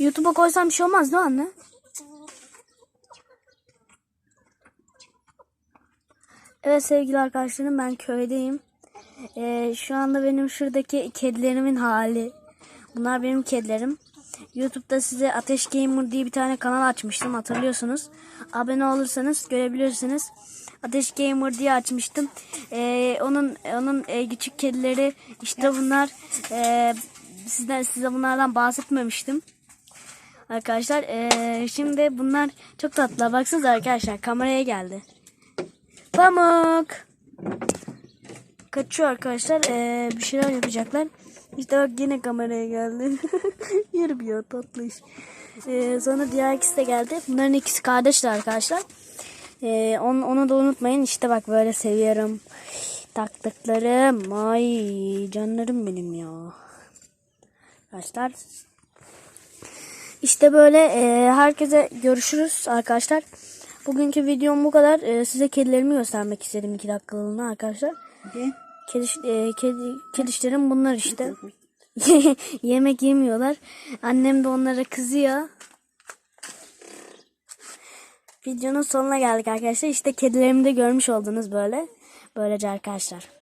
YouTube'a koysam bir şey olmaz değil mi anne? Evet sevgili arkadaşlarım ben köydeyim. Ee, şu anda benim şuradaki kedilerimin hali. Bunlar benim kedilerim. YouTube'da size Ateş Gamer diye bir tane kanal açmıştım hatırlıyorsunuz. Abone olursanız görebilirsiniz. Ateş Gamer diye açmıştım. Ee, onun onun e, küçük kedileri işte bunlar. Ee, sizden size bunlardan bahsetmemiştim. Arkadaşlar ee, şimdi bunlar çok tatlı. Baksanıza arkadaşlar kameraya geldi. Pamuk. Kaçıyor arkadaşlar. Ee, bir şeyler yapacaklar. İşte bak yine kameraya geldi. Yürü tatlı iş. Ee, sonra diğer ikisi de geldi. Bunların ikisi kardeşler arkadaşlar. Ee, onu, onu da unutmayın. İşte bak böyle seviyorum. Taktıklarım. Ay canlarım benim ya. Arkadaşlar. İşte böyle e, herkese görüşürüz arkadaşlar. Bugünkü videom bu kadar. E, size kedilerimi göstermek istedim 2 dakikalığına arkadaşlar. Kedi, e, kedi, kedişlerim bunlar işte. Yemek yemiyorlar. Annem de onlara kızıyor. Videonun sonuna geldik arkadaşlar. İşte kedilerimi de görmüş oldunuz böyle. Böylece arkadaşlar.